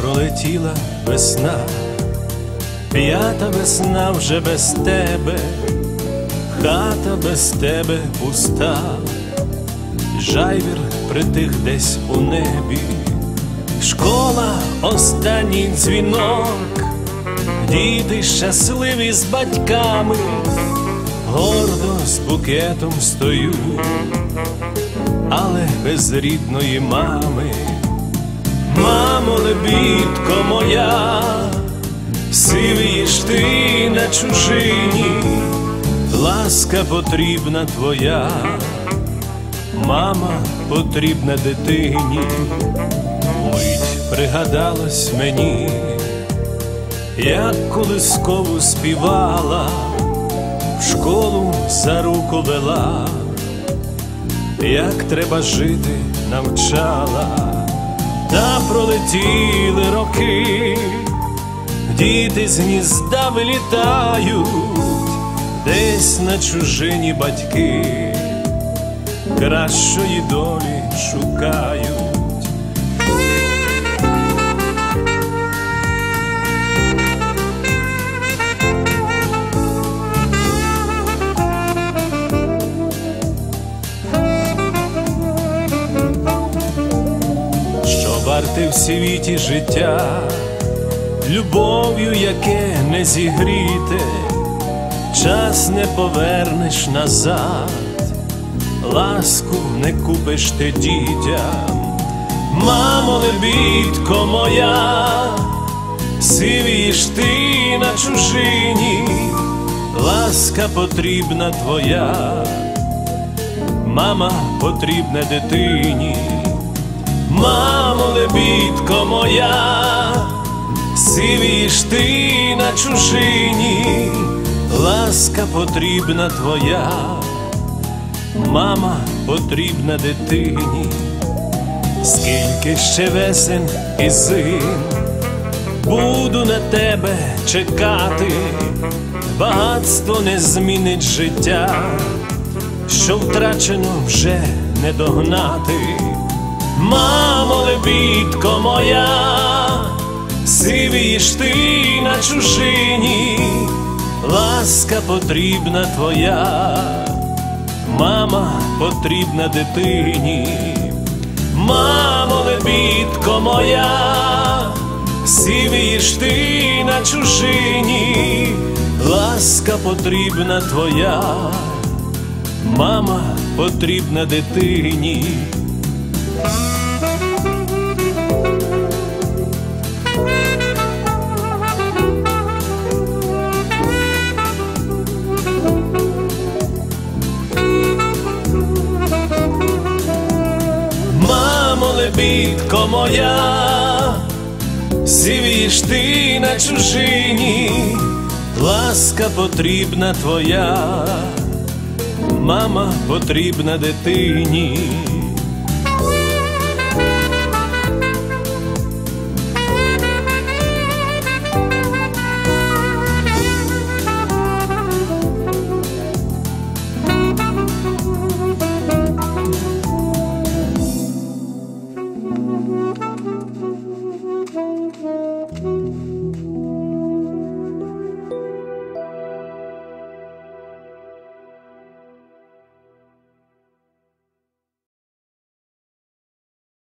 пролетіла весна, п'ята весна вже без тебе, хата без тебе пуста, жайвір притих десь у небі, школа останній дзвінок, діти щасливі з батьками, гордо з букетом стою, але без рідної мами. Мамо, лебідко моя, сивієш ти на чужині, ласка потрібна твоя, мама потрібна дитині, мить пригадалось мені, як колискову співала, в школу за руку вела, як треба жити навчала та пролетіли роки, діти з гнізда вилітають, десь на чужині батьки, кращої долі шукають. Варте в світі життя, любов'ю, яке не зігріте, час не повернеш назад, ласку не купиш ти дітям, мамо, лебідко моя, сивієш ти на чужині, ласка потрібна твоя, мама потрібна дитині. Мамо, лебідко моя, сивієш ти на чужині, ласка потрібна твоя, мама потрібна дитині, скільки ще весен і зим буду на тебе чекати, багатство не змінить життя, що втрачено вже не догнати. Мамо, лебідко моя, сивієш ти на чужині, ласка потрібна твоя, мама потрібна дитині, мамо, лебідко моя, сивієш ти на чужині, ласка потрібна твоя, мама потрібна дитині. Лебідко моя, сивієш ти на чужині, ласка потрібна твоя, мама потрібна дитині.